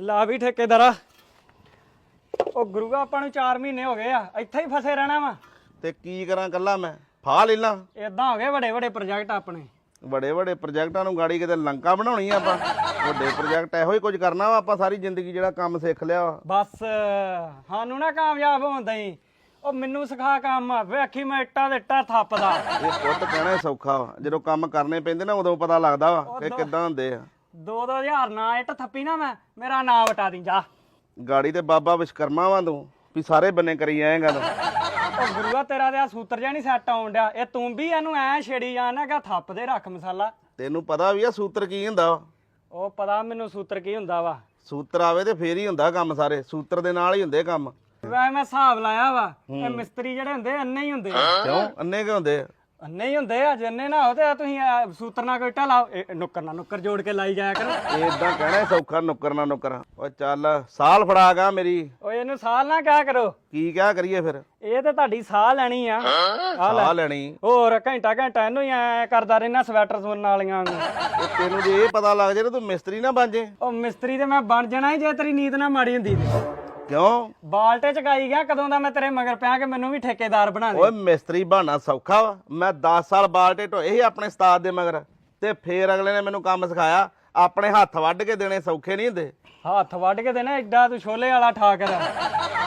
ਲਾ ਵੀ ਠੇਕੇਦਾਰਾ। ਉਹ ਗੁਰੂਆ ਆਪਾਂ ਨੂੰ 4 ਮਹੀਨੇ ਹੋ ਗਏ ਆ ਇੱਥੇ ਹੀ ਫਸੇ ਰਹਿਣਾ ਵਾ। ਤੇ ਕੀ ਕਰਾਂ ਕੱਲਾ ਮੈਂ? ਫਾ ਲੈ ਲਾਂ। ਇਦਾਂ ਹੋ ਗਏ ਵੱਡੇ ਵੱਡੇ ਪ੍ਰੋਜੈਕਟ ਆਪਣੇ। ਵੱਡੇ ਵੱਡੇ ਪ੍ਰੋਜੈਕਟਾਂ ਨੂੰ ਗਾੜੀ ਕਿਤੇ ਲੰਕਾ ਬਣਾਉਣੀ ਆ ਆਪਾਂ। ਵੱਡੇ ਪ੍ਰੋਜੈਕਟ ਇਹੋ ਹੀ ਕੁਝ ਕਰਨਾ ਵਾ ਆਪਾਂ ਸਾਰੀ ਜ਼ਿੰਦਗੀ ਜਿਹੜਾ ਕੰਮ ਸਿੱਖ ਲਿਆ ਵਾ। ਬਸ ਸਾਨੂੰ ਨਾ ਕਾਮਯਾਬ ਹੋਣ ਦਈ। ਉਹ ਮੈਨੂੰ ਸਿਖਾ ਕੰਮ ਵੇਖੀ ਮੈਂ ਇੱਟਾਂ ਦੇ ਇੱਟਾਂ ਥੱਪਦਾ। ਇਹ ਪੁੱਤ ਕਹਿਣਾ ਹੀ ਸੌਖਾ ਵਾ। ਜਦੋਂ ਕੰਮ ਕਰਨੇ ਪੈਂਦੇ ਨਾ ਉਦੋਂ ਪਤਾ ਲੱਗਦਾ ਵਾ ਕਿ ਕਿੱਦਾਂ ਹੁੰਦੇ ਆ। ਦੋ ਦੋ ਹਜ਼ਾਰ ਨਾ ਇੱਟ ਥੱਪੀ ਨਾ ਮੈਂ ਮੇਰਾ ਨਾਂ ਵਟਾ ਦੀ ਜਾ। ਗਾੜੀ ਤੇ ਬਾਬਾ ਵਿਸ਼ਕਰਮਾ ਵਾਂ ਤੂੰ ਵੀ ਸਾਰੇ ਬੰਨੇ ਕਰੀ ਜਾਏਗਾ ਤੂੰ। ਉਹ ਗੁਰੂਆ ਤੇਰਾ ਤੇ ਆ ਸੂਤਰ ਜਿਹਾ ਨਹੀਂ ਸੈੱਟ ਆਉਣ ਡਿਆ। ਇਹ ਤੂੰ ਵੀ ਇਹਨੂੰ ਐ ਛੇੜੀ ਜਾਣਾ ਕਿ ਥੱਪ ਦੇ ਰੱਖ ਮਸਾਲਾ। ਤੈਨੂੰ ਪਤਾ ਵੀ ਆ ਸੂਤਰ ਕੀ ਹੁੰਦਾ ਵਾ। ਉਹ ਪਤਾ ਮੈਨੂੰ ਸੂਤਰ ਕੀ ਹੁੰਦਾ ਵਾ। ਸੂਤਰ ਆਵੇ ਤੇ ਫੇਰ ਹੀ ਹੁੰਦਾ ਕੰਮ ਸਾਰੇ ਸੂਤਰ ਦੇ ਨਾਲ ਹੀ ਹੁੰਦੇ ਕੰਮ। ਵੈਸੇ ਮੈਂ ਹਿਸਾਬ ਲਾਇਆ ਵਾ ਇਹ ਮਿਸਤਰੀ ਜਿਹੜੇ ਹੁੰਦੇ ਅੰਨੇ ਹੀ ਹੁੰਦੇ ਆ। ਕਿਉਂ? ਅੰਨੇ ਕਿ ਹੁੰਦੇ ਆ? ਅੰਨੇ ਹੀ ਹੁੰਦੇ ਆ ਜਿੰਨੇ ਨਾ ਹੋ ਤੇ ਤੁਸੀਂ ਸੂਤਰ ਨਾਲ ਕੋਈ ਲਾਓ। ਇਹ ਨੁੱਕਰ ਨਾਲ ਨੁੱਕਰ ਜੋੜ ਕੇ ਲਾਈ ਜਾਇਆ ਕਰੋ। ਇਹ ਇਦਾਂ ਕਹਿਣਾ ਸੌਖਾ ਨੁੱਕਰ ਨਾ ਨੁੱਕਰ। ਓ ਚੱਲ ਸਾਲ ਫੜਾ ਗਾ ਮੇਰੀ। ਓਏ ਇਹਨੂੰ ਸਾਲ ਨਾ ਕਿਆ ਕਰੋ। ਕੀ ਕਿਆ ਕਰੀਏ ਫਿਰ? ਇਹ ਤੇ ਤੁਹਾਡੀ ਸਾਹ ਲੈਣੀ ਆ। ਸਾਹ ਲੈਣੀ। ਹੋਰ ਘੰਟਾ ਘੰਟਾ ਇਹਨੂੰ ਹੀ ਐ ਕਰਦਾ ਰਹਿਣਾ ਸਵੈਟਰ ਸੁਣਨ ਵਾਲੀਆਂ ਨੂੰ ਤੈਨੂੰ ਜੇ ਇਹ ਪਤਾ ਲੱਗ ਜੇ ਨਾ ਤੂੰ ਮਿਸਤਰੀ ਨਾ ਬਣ ਜੇ। ਉਹ ਮਿਸਤਰੀ ਤੇ ਮੈਂ ਬਣ ਜਾਣਾ ਹੀ ਜੇ ਤੇਰੀ ਨੀਤ ਨਾ ਮਾੜੀ ਹੁੰਦੀ ਤੇ। ਕਿਉਂ? ਬਾਲਟੇ ਚਕਾਈ ਗਿਆ ਕਦੋਂ ਦਾ ਮੈਂ ਤੇਰੇ ਮਗਰ ਪਿਆ ਕਿ ਮੈਨੂੰ ਵੀ ਠੇਕੇਦਾਰ ਬਣਾ ਦੇ? ਓਏ ਮਿਸਤਰੀ ਬਣਨਾ ਸੌਖਾ ਵਾ। ਮੈਂ 10 ਸਾਲ ਬਾਲਟੇ ਢੋਏ ਸੀ ਆਪਣੇ ਉਸਤਾਦ ਦੇ ਮਗਰ। ਤੇ ਫੇਰ ਅਗਲੇ ਨੇ ਮੈਨੂੰ ਕੰਮ ਸਿਖਾਇਆ। ਆਪਣੇ ਹੱਥ ਵੱਢ ਕੇ ਦੇਣੇ ਸੌਖੇ ਨਹੀਂ ਹੁੰਦੇ। ਹੱਥ ਵੱਢ ਕੇ ਦੇ ਨਾ ਐਡਾ ਤੂੰ ਛੋਲੇ ਵਾਲਾ ਠਾਕ ਕਰ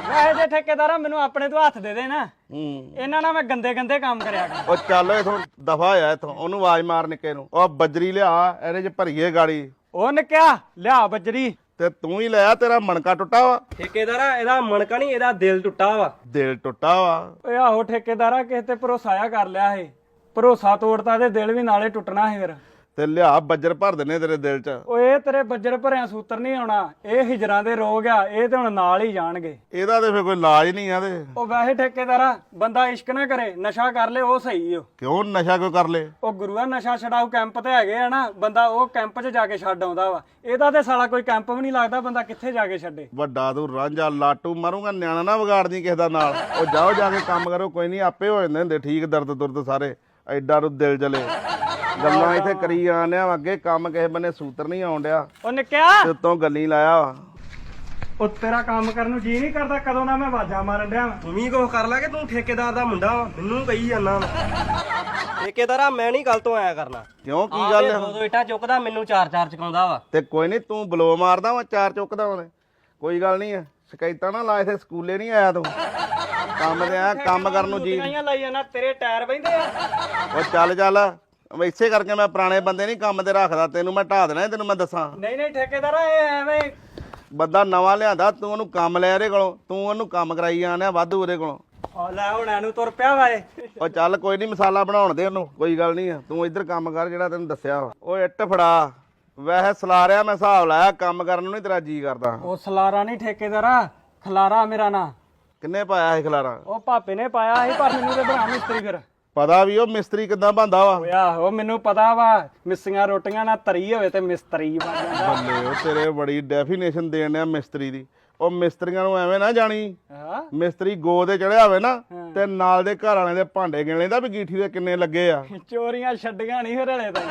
ਵੈਸੇ ਜੇ ਠੇਕੇਦਾਰਾ ਮੈਨੂੰ ਆਪਣੇ ਤੋਂ ਹੱਥ ਦੇ ਦੇ ਨਾ ਹੂੰ। ਇਹਨਾਂ ਨਾਲ ਮੈਂ ਗੰਦੇ ਗੰਦੇ ਕੰਮ ਕਰਿਆ ਕਰ। ਉਹ ਚੱਲ ਇਥੋਂ ਦਫਾ ਹੋਇਆ ਇਥੋਂ। ਉਹਨੂੰ ਆਵਾਜ਼ ਮਾਰ ਨਿੱਕੇ ਨੂੰ। ਉਹ ਬੱਜਰੀ ਲਿਆ ਇਹਦੇ ਚ ਭਰੀਏ ਗਾੜੀ। ਉਹ ਨਿਕਿਆ ਲਿਆ ਬੱਜਰੀ। ਤੇ ਤੂੰ ਹੀ ਲਿਆ ਤੇਰਾ ਮਣਕਾ ਟੁੱਟਾ ਵਾ। ਠੇਕੇਦਾਰਾ ਇਹਦਾ ਮਣਕਾ ਨਹੀਂ ਇਹਦਾ ਦਿਲ ਟੁੱਟਾ ਵਾ। ਦਿਲ ਟੁੱਟਾ ਵਾ। ਓਏ ਆਹੋ ਠੇਕੇਦਾਰਾ ਕਿਸੇ ਤੇ ਭਰੋਸਾਇਆ ਕਰ ਲਿਆ ਇਹ ਭਰੋਸਾ ਤੋੜਤਾ ਤੇ ਦਿਲ ਵੀ ਨਾਲੇ ਟੁੱਟਣਾ ਸੀ ਫਿਰ। ਤੇ ਲਿਆ ਬੱਜਰ ਭਰ ਦਿੰਨੇ ਤੇਰੇ ਦਿਲ ਚ। ਓਏ ਤੇਰੇ ਬੱਜਰ ਭਰਿਆ ਸੂਤਰ ਨਹੀਂ ਆਉਣਾ। ਇਹ ਹਿਜਰਾਂ ਦੇ ਰੋਗ ਆ ਇਹ ਤੇ ਹੁਣ ਨਾਲ ਹੀ ਜਾਣਗੇ। ਇਹਦਾ ਤੇ ਫੇਰ ਕੋਈ ਇਲਾਜ ਨਹੀਂ ਆ ਤੇ। ਉਹ ਵੈਸੇ ਠੇਕੇਦਾਰਾ ਬੰਦਾ ਇਸ਼ਕ ਨਾ ਕਰੇ ਨਸ਼ਾ ਕਰ ਲੇ ਉਹ ਸਹੀ ਓ ਕਿਉਂ ਨਸ਼ਾ ਕਿਉਂ ਕਰ ਲੇ? ਉਹ ਗੁਰੂਆ ਨਸ਼ਾ ਛਡਾਊ ਕੈਂਪ ਤੇ ਹੈਗੇ ਆ ਨਾ ਬੰਦਾ ਉਹ ਕੈਂਪ 'ਚ ਜਾ ਕੇ ਛੱਡ ਆਉਂਦਾ ਵਾ। ਇਹਦਾ ਤੇ ਸਾਲਾ ਕੋਈ ਕੈਂਪ ਵੀ ਨਹੀਂ ਲੱਗਦਾ ਬੰਦਾ ਕਿੱਥੇ ਜਾ ਕੇ ਛੱਡੇ। ਵੱਡਾ ਤੂੰ ਰਾਂਝਾ ਲਾਟੂ ਮਾਰੂਗਾ ਨਿਆਣਾ ਨਾ ਵਿਗਾੜਦੀ ਕਿਸੇ ਦਾ ਨਾਲ। ਉਹ ਜਾਓ ਜਾ ਕੇ ਕੰਮ ਕਰੋ ਕੋਈ ਨਹੀਂ ਆਪੇ ਹੋ ਜਾਂਦੇ ਹੁੰਦੇ ਠੀਕ ਦਰਦ ਦੁਰਦ ਸਾਰੇ। ਐਡਾ ਨੂੰ ਦਿਲ ਜਲੇ। ਗੱਲਾਂ ਇੱਥੇ ਕਰੀ ਜਾਂਦੇ ਆ ਅੱਗੇ ਕੰਮ ਕਿਸੇ ਬੰਨੇ ਸੂਤਰ ਨਹੀਂ ਆਉਣ ਡਿਆ। ਉਹ ਨਿਕਿਆ ਤੇ ਉੱਤੋਂ ਗੱਲੀ ਲਾਇਆ ਵਾ। ਉਹ ਤੇਰਾ ਕੰਮ ਕਰਨ ਨੂੰ ਜੀ ਨਹੀਂ ਕਰਦਾ ਕਦੋਂ ਦਾ ਮੈਂ ਆਵਾਜ਼ਾਂ ਮਾਰਨ ਡਿਆ ਵਾਂ। ਤੂੰ ਵੀ ਕੁਛ ਕਰ ਲੈ ਕਿ ਤੂੰ ਠੇਕੇਦਾਰ ਦਾ ਮੁੰਡਾ ਵਾ ਮੈਨੂੰ ਕਹੀ ਜਾਂਦਾ ਠੇਕੇਦਾਰਾ ਮੈਂ ਨਹੀਂ ਗੱਲ ਤੋਂ ਆਇਆ ਕਰਨਾ। ਕਿਉਂ ਕੀ ਗੱਲ ਆ? ਦੋ ਦੋ ਇਟਾ ਚੁੱਕਦਾ ਮੈਨੂੰ ਚਾਰ ਚਾਰ ਚਕਾਉਂਦਾ ਵਾ। ਤੇ ਕੋਈ ਨਹੀਂ ਤੂੰ ਬਲੋ ਮਾਰਦਾ ਵਾ ਚਾਰ ਚੁੱਕਦਾ ਉਹਨੇ ਕੋਈ ਗੱਲ ਨਹੀਂ ਆ ਸ਼ਿਕਾਇਤਾਂ ਨਾ ਲਾ ਇੱਥੇ ਸਕੂਲੇ ਨਹੀਂ ਆਇਆ ਤੂੰ। ਕੰਮ ਤੇ ਆ ਕੰਮ ਕਰਨ ਨੂੰ ਜੀ ਲਾਈ ਜਾਂਦਾ ਤੇਰੇ ਟਾਇਰ ਬੈਂਦੇ ਆ। ਉਹ ਚੱਲ ਚੱਲ। ਇਸੇ ਕਰਕੇ ਮੈਂ ਪੁਰਾਣੇ ਬੰਦੇ ਨਹੀਂ ਕੰਮ ਤੇ ਰੱਖਦਾ ਤੈਨੂੰ ਮੈਂ ਢਾ ਦੇਣਾ ਤੈਨੂੰ ਮੈਂ ਦੱਸਾਂ। ਨਹੀਂ ਨਹੀਂ ਠੇਕੇਦਾਰਾ ਇਹ ਐਵੇਂ ਬੰਦਾ ਨਵਾਂ ਲਿਆਂਦਾ ਤੂੰ ਉਹਨੂੰ ਕੰਮ ਲੈ ਇਹਦੇ ਕੋਲੋਂ ਤੂੰ ਉਹਨੂੰ ਕੰਮ ਕਰਾਈ ਜਾਣਿਆ ਵਾਧੂ ਉਹਦੇ ਕੋਲੋਂ। ਆ ਲੈ ਹੁਣ ਇਹਨੂੰ ਤੁਰ ਪਿਆ ਵਾਏ ਉਹ ਚੱਲ ਕੋਈ ਨਹੀਂ ਮਸਾਲਾ ਬਣਾਉਣ ਦੇ ਉਹਨੂੰ ਕੋਈ ਗੱਲ ਨਹੀਂ ਆ। ਤੂੰ ਇੱਧਰ ਕੰਮ ਕਰ ਜਿਹੜਾ ਤੈਨੂੰ ਦੱਸਿਆ ਵਾ। ਉਹ ਇੱਟ ਫੜਾ। ਵੈਸੇ ਸਲਾਰਿਆ ਮੈਂ ਹਿਸਾਬ ਲਾਇਆ ਕੰਮ ਕਰਨ ਨੂੰ ਨਹੀਂ ਤੇਰਾ ਜੀ ਕਰਦਾ। ਉਹ ਸਲਾਰਾ ਨਹੀਂ ਠੇਕੇਦਾਰਾ ਖਲਾਰਾ ਮੇਰਾ ਨਾਂ। ਕਿੰਨੇ ਪਾਇਆ ਸੀ ਖਲਾਰਾ? ਉਹ ਭਾਪੇ ਨੇ ਪਾਇਆ ਸੀ ਪਰ ਮੈਨੂੰ ਤੇ ਬਣਾ ਮਿਸਤਰੀ ਫਿਰ। ਪਤਾ ਵੀ ਉਹ ਮਿਸਤਰੀ ਕਿੱਦਾਂ ਬੰਦਾ ਵਾ। ਓਏ ਆਹੋ ਮੈਨੂੰ ਪਤਾ ਵਾ ਮਿੱਸੀਆਂ ਰੋਟੀਆਂ ਨਾਲ ਤਰੀ ਹੋਵੇ ਤੇ ਮਿਸਤਰੀ ਬਣ ਜਾਂਦਾ। ਬੱਲੇ ਉਹ ਤੇਰੇ ਬੜੀ ਡੈਫੀਨੇਸ਼ਨ ਦੇਣ ਡਿਆ ਮਿਸਤਰੀ ਦੀ। ਉਹ ਮਿਸਤਰੀਆਂ ਨੂੰ ਐਵੇਂ ਨਾ ਜਾਣੀ ਹਾਂ। ਮਿਸਤਰੀ ਗੋ ਤੇ ਚੜਿਆ ਹੋਵੇ ਨਾ ਤੇ ਨਾਲ ਦੇ ਘਰ ਵਾਲਿਆਂ ਦੇ ਭਾਂਡੇ ਗਿਣ ਲੈਂਦਾ ਵੀ ਗੀਠੀ ਦੇ ਕਿੰਨੇ ਲੱਗੇ ਆ। ਚੋਰੀਆਂ ਛੱਡੀਆਂ ਨਹੀਂ ਹਰਲੇ ਤਾਂ।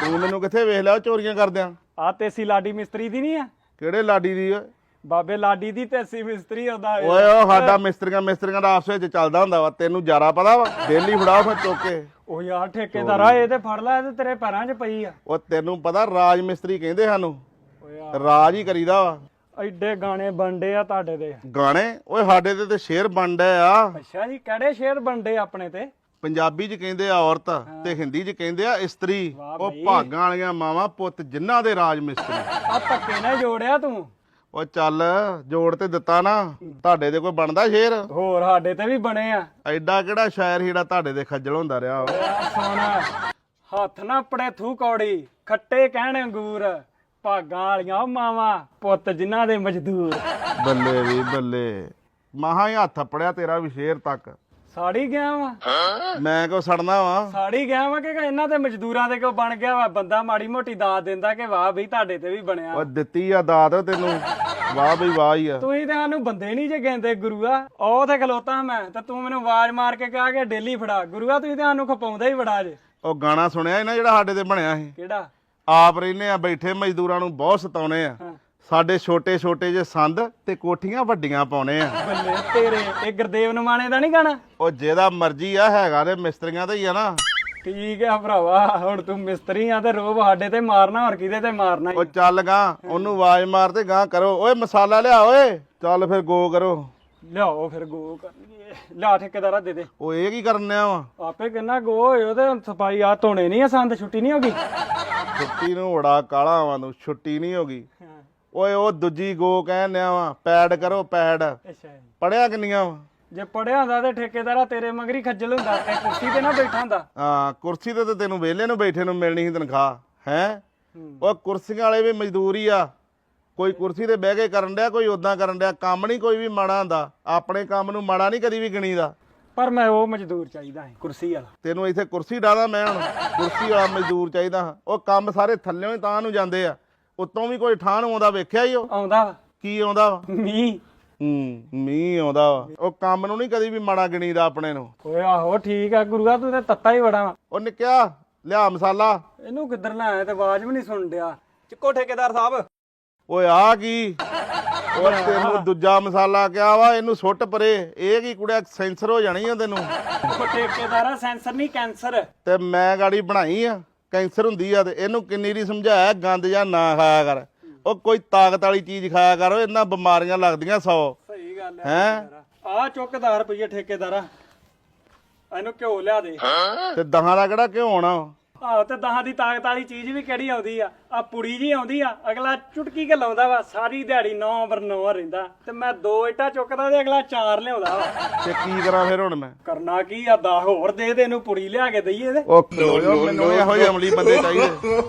ਤੂੰ ਮੈਨੂੰ ਕਿੱਥੇ ਵੇਖ ਲਿਆ ਉਹ ਚੋਰੀਆਂ ਕਰਦਿਆਂ? ਆ ਤੇਸੀ ਲਾਡੀ ਮਿਸਤਰੀ ਦੀ ਨਹੀਂ ਆ? ਕਿਹੜੇ ਲਾਡੀ ਦੀ ਓਏ? ਬਾਬੇ ਲਾਡੀ ਦੀ ਤੇਸੀ ਮਿਸਤਰੀ ਹੁੰਦਾ। ਓਏ ਉਹ ਸਾਡਾ ਮਿਸਤਰੀਆਂ ਮਿਸਤਰੀਆਂ ਦਾ ਆਪਸ ਵਿੱਚ ਚੱਲਦਾ ਹੁੰਦਾ ਵਾ ਤੈਨੂੰ ਜਾਰਾ ਪਤਾ ਵਾ ਡੇਲੀ ਫੜਾਓ ਫਿਰ ਚੁੱਕ ਕੇ। ਉਹ ਯਾਰ ਠੇਕੇਦਾਰਾ ਇਹ ਤੇ ਫੜ ਲੈ ਇਹ ਤੇ ਤੇਰੇ ਪੈਰਾਂ 'ਚ ਪਈ ਆ। ਉਹ ਤੈਨੂੰ ਪਤਾ ਰਾਜ ਮਿਸਤਰੀ ਕਹਿੰਦੇ ਸਾਨੂੰ ਓਏ ਯਾਰ। ਰਾਜ ਹੀ ਕਰੀਦਾ ਵਾ। ਐਡੇ ਗਾਣੇ ਬਣਦੇ ਆ ਤੁਹਾਡੇ ਤੇ। ਗਾਣੇ? ਓਏ ਸਾਡੇ ਤੇ ਤੇ ਸ਼ੇਰ ਬਣਦਾ ਆ। ਅੱਛਾ ਜੀ ਕਿਹੜੇ ਸ਼ੇਰ ਬਣਦੇ ਆਪਣੇ ਤੇ? ਪੰਜਾਬੀ ਚ ਕਹਿੰਦੇ ਆ ਔਰਤ ਤੇ ਹਿੰਦੀ ਚ ਕਹਿੰਦੇ ਆ ਇਸਤਰੀ। ਵਾਹ ਉਹ ਭਾਗਾਂ ਵਾਲੀਆਂ ਮਾਵਾਂ ਪੁੱਤ ਜਿਨ੍ਹਾਂ ਦੇ ਰਾਜ ਮਿਸਤਰੀ। ਆ ਧੱਕੇ ਨਾਲ ਜੋੜਿਆ ਤੂੰ। ਉਹ ਚੱਲ ਜੋੜ ਤੇ ਦਿੱਤਾ ਨਾ। ਤੁਹਾਡੇ ਤੇ ਕੋਈ ਬਣਦਾ ਸ਼ੇਰ? ਹੋਰ ਸਾਡੇ ਤੇ ਵੀ ਬਣੇ ਆ। ਐਡਾ ਕਿਹੜਾ ਸ਼ਾਇਰ ਜਿਹੜਾ ਤੁਹਾਡੇ ਦੇ ਖੱਜਲ ਹੁੰਦਾ ਰਿਹਾ? ਵਾ? ਸੋਨਾ ਹੱਥ ਨਾ ਪੜੇ ਥੂ ਕੌੜੀ ਖੱਟੇ ਕਹਿਣ ਅੰਗੂਰ। ਭਾਗਾਂ ਵਾਲੀਆਂ ਉਹ ਮਾਵਾਂ ਪੁੱਤ ਜਿਨ੍ਹਾਂ ਦੇ ਮਜ਼ਦੂਰ। ਬੱਲੇ ਵੀ ਬੱਲੇ। ਮਹਾ ਹੀ ਹੱਥ ਪੜਿਆ ਤੇਰਾ ਵੀ ਸ਼ੇਰ ਤੱਕ। ਸਾੜੀ ਗਿਆ ਵਾ? ਮੈਂ ਕਿਉਂ ਸੜਨਾ ਵਾ? ਸਾੜੀ ਗਿਆ ਵਾ ਕਿ ਇਹਨਾਂ ਦੇ ਮਜ਼ਦੂਰਾਂ ਦੇ ਕਿਉਂ ਬਣ ਗਿਆ ਵਾ? ਬੰਦਾ ਮਾੜੀ ਮੋਟੀ ਦਾਤ ਦਿੰਦਾ ਕਿ ਵਾਹ ਬਈ ਤੁਹਾਡੇ ਤੇ ਵੀ ਬਣਿਆ। ਉਹ ਦਿੱਤੀ ਆ ਦਾਤ ਤੈਨੂੰ। ਵਾਹ ਬਈ ਵਾਹ ਹੀ ਆ। ਤੁਸੀਂ ਤੇ ਸਾਨੂੰ ਬੰਦੇ ਨਹੀਂ ਜੇ ਕਹਿੰਦੇ ਗੁਰੂਆ। ਉਹ ਤੇ ਖਲੋਤਾ ਮੈਂ ਤੇ ਤੂੰ ਮੈਨੂੰ ਆਵਾਜ਼ ਮਾਰ ਕੇ ਕਿਹਾ ਕਿ ਡੇਲੀ ਫੜਾ। ਗੁਰੂਆ ਤੁਸੀਂ ਤੇ ਸਾਨੂੰ ਖਪਾਉਂਦਾ ਹੀ ਬੜਾ ਜੇ। ਉਹ ਗਾਣਾ ਸੁਣਿਆ ਨਾ ਜਿਹੜਾ ਸਾਡੇ ਤੇ ਬਣਿਆ ਸੀ? ਕਿਹੜਾ? ਆਪ ਰਹਿੰਦੇ ਆ ਬੈਠੇ ਮਜ਼ਦੂਰਾਂ ਨੂੰ ਬਹੁਤ ਸਤਾਉਨੇ ਆ। ਸਾਡੇ ਛੋਟੇ ਛੋਟੇ ਜੇ ਸੰਦ ਤੇ ਕੋਠੀਆਂ ਵੱਡੀਆਂ ਪਾਉਣੇ ਆ। ਬੱਲੇ ਤੇਰੇ ਇਹ ਗੁਰਦੇਵ ਨਮਾਣੇ ਦਾ ਨਹੀਂ ਗਾਣਾ? ਉਹ ਜਿਹਦਾ ਮਰਜ਼ੀ ਆ ਹੈਗਾ ਤੇ ਮਿਸਤਰੀਆਂ ਤੇ ਹੀ ਆ ਨਾ। ਠੀਕ ਆ ਭਰਾਵਾ ਹੁਣ ਤੂੰ ਮਿਸਤਰੀ ਆ ਤੇ ਰੋਬ ਸਾਡੇ ਤੇ ਮਾਰਨਾ ਹੋਰ ਕਿਹਦੇ ਤੇ ਮਾਰਨਾ ਈ? ਉਹ ਚੱਲ ਗਾ ਉਹਨੂੰ ਆਵਾਜ਼ ਮਾਰ ਤੇ ਗਾਂ ਕਰੋ। ਓਏ ਮਸਾਲਾ ਲਿਆ ਓਏ। ਚੱਲ ਫਿਰ ਗੋ ਕਰੋ। ਲਿਆਓ ਫਿਰ ਗੋ ਕਰਨੀਏ ਲਿਆ ਠੇਕੇਦਾਰਾ ਦੇ ਦੇ। ਉਹ ਇਹ ਕੀ ਕਰਨ ਆ ਵਾ? ਆਪੇ ਕਿੰਨਾ ਗੋ ਹੋਇਓ ਤੇ ਸਫ਼ਾਈ ਆ ਧੋਣੇ ਨਹੀਂ ਆ ਸੰਦ ਛੁੱਟੀ ਨਹੀਂ ਹੋਗੀ ਛੁੱਟੀ ਨੂੰ ਬੜਾ ਕਾਲਾ ਆਵਾਂ ਤੂੰ ਛੁੱਟੀ ਨਹੀਂ ਹੋਗੀ ਓਏ ਉਹ ਦੂਜੀ ਗੋ ਕਹਿਣ ਆ ਵਾ ਪੈਡ ਕਰੋ ਪੈਡ। ਅੱਛਾ ਜੀ। ਪੜਿਆ ਕਿੰਨੀਆਂ ਵਾ? ਜੇ ਪੜਿਆ ਹੁੰਦਾ ਤੇ ਠੇਕੇਦਾਰਾ ਤੇਰੇ ਮਗਰੀ ਖੱਜਲ ਹੁੰਦਾ ਤੇ ਕੁਰਸੀ ਤੇ ਨਾ ਬੈਠਾ ਹੁੰਦਾ। ਹਾਂ ਕੁਰਸੀ ਤੇ ਤਾਂ ਤੈਨੂੰ ਵਿਹਲੇ ਨੂੰ ਬੈਠੇ ਨੂੰ ਮਿਲਣੀ ਸੀ ਤਨਖਾਹ ਹੈ? ਉਹ ਕੁਰਸੀਆਂ ਵਾਲੇ ਵੀ ਮਜ਼ਦੂਰ ਆ। ਕੋਈ ਕੁਰਸੀ ਤੇ ਬਹਿ ਕੇ ਕਰਨ ਡਿਆ ਕੋਈ ਉਦਾਂ ਕਰਨ ਡਿਆ ਕੰਮ ਨਹੀਂ ਕੋਈ ਵੀ ਮਾੜਾ ਹੁੰਦਾ। ਆਪਣੇ ਕੰਮ ਨੂੰ ਮਾੜਾ ਨਹੀਂ ਕਦੀ ਵੀ ਗਣੀਦਾ। ਪਰ ਮੈਂ ਉਹ ਮਜ਼ਦੂਰ ਚਾਹੀਦਾ ਹੈ ਕੁਰਸੀ ਵਾਲਾ। ਤੈਨੂੰ ਇੱਥੇ ਕੁਰਸੀ ਡਾਦਾ ਮੈਂ ਹੁਣ ਕੁਰਸੀ ਵਾਲਾ ਮਜ਼ਦੂਰ ਚਾਹੀਦਾ ਹਾਂ। ਉਹ ਕੰਮ ਸਾਰੇ ਥੱਲਿਓਂ ਹੀ ਤਾਂ ਨੂੰ ਜਾਂਦੇ ਆ। ਉੱਤੋਂ ਵੀ ਕੋਈ ਠਾਣ ਆਉਂਦਾ ਵੇਖਿਆ ਹੀ ਉਹ? ਆਉਂਦਾ। ਵਾ। ਕੀ ਆਉਂਦਾ? ਵਾ ਮੀਂਹ। ਹੂੰ ਮੀਂਹ ਆਉਂਦਾ ਵਾ। ਉਹ ਕੰਮ ਨੂੰ ਨਹੀਂ ਕਦੀ ਵੀ ਮਾੜਾ ਗਣੀਦਾ ਆਪਣੇ ਨੂੰ। ਓਏ ਆਹੋ ਠੀਕ ਆ। ਗੁਰੂਆ ਤੂੰ ਤੇ ਤੱਤਾ ਹੀ ਬੜਾ ਵਾ। ਉਹ ਨਿੱਕਿਆ ਲਿਆ ਮਸਾਲਾ। ਇਹਨੂੰ ਕਿੱਧਰ ਨਾ ਆਇਆ ਤੇ ਆਵਾਜ਼ ਵੀ ਨਹੀਂ ਸੁਣ ਡਿਆ। ਚੁੱਕੋ ਠੇਕੇਦਾਰ ਸਾਹਿਬ। ਓਏ ਆ ਕੀ? ਉਹ ਤੈਨੂੰ ਦੂਜਾ ਮਸਾਲਾ ਕਿਹਾ ਵਾ ਇਹਨੂੰ ਸੁੱਟ ਪਰੇ। ਇਹ ਕੀ ਕੁੜਿਆ ਸੈਂਸਰ ਹੋ ਜਾਣੀ ਆ ਤੈਨੂੰ। ਉਹ ਠੇਕੇਦਾਰਾ ਸੈਂਸਰ ਨਹੀਂ ਕੈਂਸਰ। ਤੇ ਮੈਂ ਗਾੜੀ ਬਣਾਈ ਆ। ਕੈਂਸਰ ਹੁੰਦੀ ਆ ਤੇ ਇਹਨੂੰ ਕਿੰਨੀ ਰੀ ਸਮਝਾਇਆ ਗੰਦ ਜਾਂ ਨਾ ਖਾਇਆ ਕਰ। ਉਹ ਕੋਈ ਤਾਕਤ ਵਾਲੀ ਚੀਜ਼ ਖਾਇਆ ਕਰ ਇਹਨਾਂ ਬਿਮਾਰੀਆਂ ਲੱਗਦੀਆਂ 100 ਸਹੀ ਗੱਲ ਹੈਂ? ਆ ਚੁੱਕਦਾਰ ਰੁਪਈਏ ਠੇਕੇਦਾਰਾ ਇਹਨੂੰ ਘਿਓ ਲਿਆ ਦੇ। ਤੇ ਦਹਾਂ ਦਾ ਕਿਹੜਾ ਕਿਉਂ ਹੋਣਾ ਆਹੋ ਤੇ ਦਹਾਂ ਦੀ ਤਾਕਤ ਵਾਲੀ ਚੀਜ਼ ਵੀ ਕਿਹੜੀ ਆਉਂਦੀ ਆ? ਆ ਪੁੜੀ ਜੀ ਆਉਂਦੀ ਆ ਅਗਲਾ ਚੁਟਕੀ ਕੇ ਲਾਉਂਦਾ ਵਾ ਸਾਰੀ ਦਿਹਾੜੀ 9 ਬਰ 9 ਰਹਿੰਦਾ। ਤੇ ਮੈਂ ਦੋ ਇੱਟਾਂ ਚੁੱਕਦਾ ਤੇ ਅਗਲਾ ਚਾਰ ਲਿਆਉਂਦਾ ਵਾ। ਤੇ ਕੀ ਕਰਾਂ ਫਿਰ ਹੁਣ ਮੈਂ? ਕਰਨਾ ਕੀ ਆ ਦਾ ਹੋਰ ਦੇ ਦੇ ਇਹਨੂੰ ਪੁੜੀ ਲਿਆ ਕੇ ਦਈਏ ਤੇ। ਉਹ ਮੈਨੂੰ ਇਹੋ ਜਿਹੇ ਅਮਲੀ ਬੰਦੇ ਚਾਹੀਦੇ।